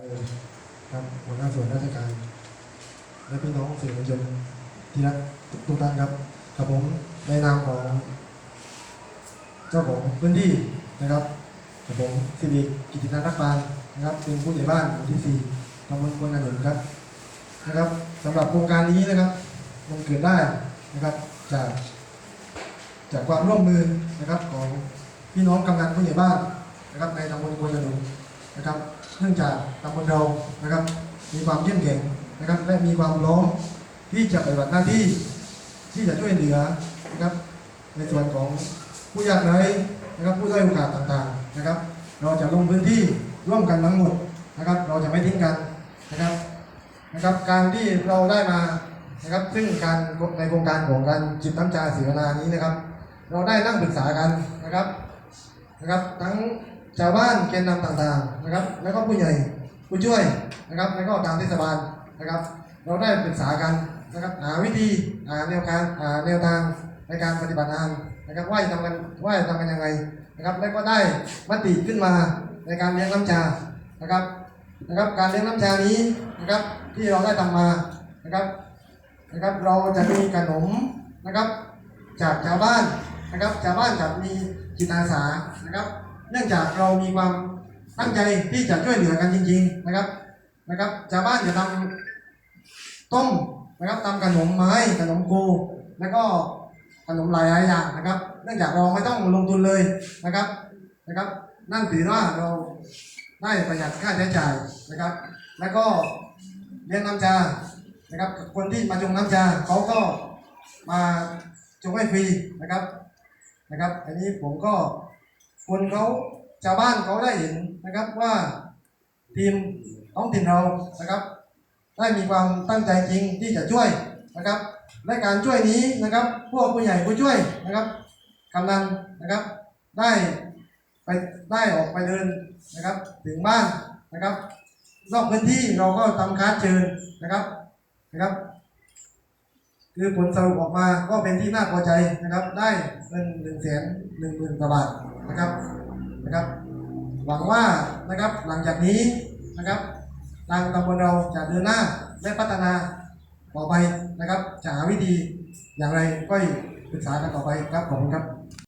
ครับหัวหน้าส่วนราชการ และพี่น้องสื่อมวลชนที่รักทุกท่านครับกับผมในนามของเจ้าของพื้นที่นะครับกับผมสิริกิตินันท์รักปานนะครับ เป็นผู้ใหญ่บ้านหมู่ที่สี่ตำบลควนขนุนครับนะครับสำหรับโครงการนี้นะครับมันเกิดได้นะครับจากจากความร่วมมือนะครับของพี่น้องกำนันผู้ใหญ่บ้านนะครับในตำบลควนขนุนนะครับ เนื่องจากตำบลเรานะครับ มีความเข้มแข็งนะครับและมีความร้อมที่จะปฏิบัติหน้าที่ที่จะช่วยเหลือนะครับ ในส่วนของผู้ยากไร้นะครับ ผู้ด้อยโอกาสต่างๆนะครับ เราจะลงพื้นที่ร่วมกันทั้งหมดนะครับ เราจะไม่ทิ้งกันนะครับนะครับ การที่เราได้มานะครับ ซึ่งการในโครงการของการจิตน้ำชาศิวนานี้นะครับ เราได้นั่งปรึกษากันนะครับนะครับ ทั้ง ชาวบ้านแกนนำต่างๆนะครับ แล้วก็ผู้ใหญ่ผู้ช่วยนะครับ แล้วก็ทางเทศบาลนะครับ เราได้ปรึกษากันนะครับหาวิธีหาแนวการหาแนวทางในการปฏิบัติงานนะครับว่าจะทำกันว่าจะทำกันยังไงนะครับ แล้วก็ได้มติขึ้นมาในการเลี้ยงน้ำชานะครับนะครับ การเลี้ยงน้ำชานี้นะครับที่เราได้ทำมานะครับนะครับ เราจะมีขนมนะครับ จากชาวบ้านนะครับชาวบ้านจะมีจิตอาสานะครับ เนื่องจากเรามีความตั้งใจที่จะช่วยเหลือกันจริง ๆ นะครับนะครับชาวบ้านจะทำต้มนะครับทำขนมไม้ขนมกูแล้วก็ขนมหลายๆอย่างนะครับ เนื่องจากเราไม่ต้องลงทุนเลยนะครับนะครับ นั่นถือว่าเราได้ประหยัดค่าใช้จ่ายนะครับ แล้วก็เลี้ยงน้ำชานะครับ คนที่มาชงน้ำชาเขาก็มาชงให้ฟรีนะครับนะครับ อันนี้ผมก็ คนเขาชาวบ้านเขาได้เห็นนะครับว่าทีมท้องถิ่นเรานะครับ ได้มีความตั้งใจจริงที่จะช่วยนะครับและการช่วยนี้นะครับ พวกผู้ใหญ่ผู้ช่วยนะครับกำนันนะครับได้ไปได้ออกไปเดินนะครับ ถึงบ้านนะครับนอกพื้นที่เราก็ทำคัดเชิญนะครับนะครับ คือผลสรุปออกมาก็เป็นที่น่าพอใจนะครับ ได้เงินหนึ่งแสน หนึ่งหมื่นกว่าบาทนะครับนะครับ หวังว่านะครับหลังจากนี้นะครับทางตำบลเราจะเดินหน้าและพัฒนาต่อไปนะครับจะหาวิธีอย่างไรก็ปรึกษากันต่อไปครับขอบคุณครับ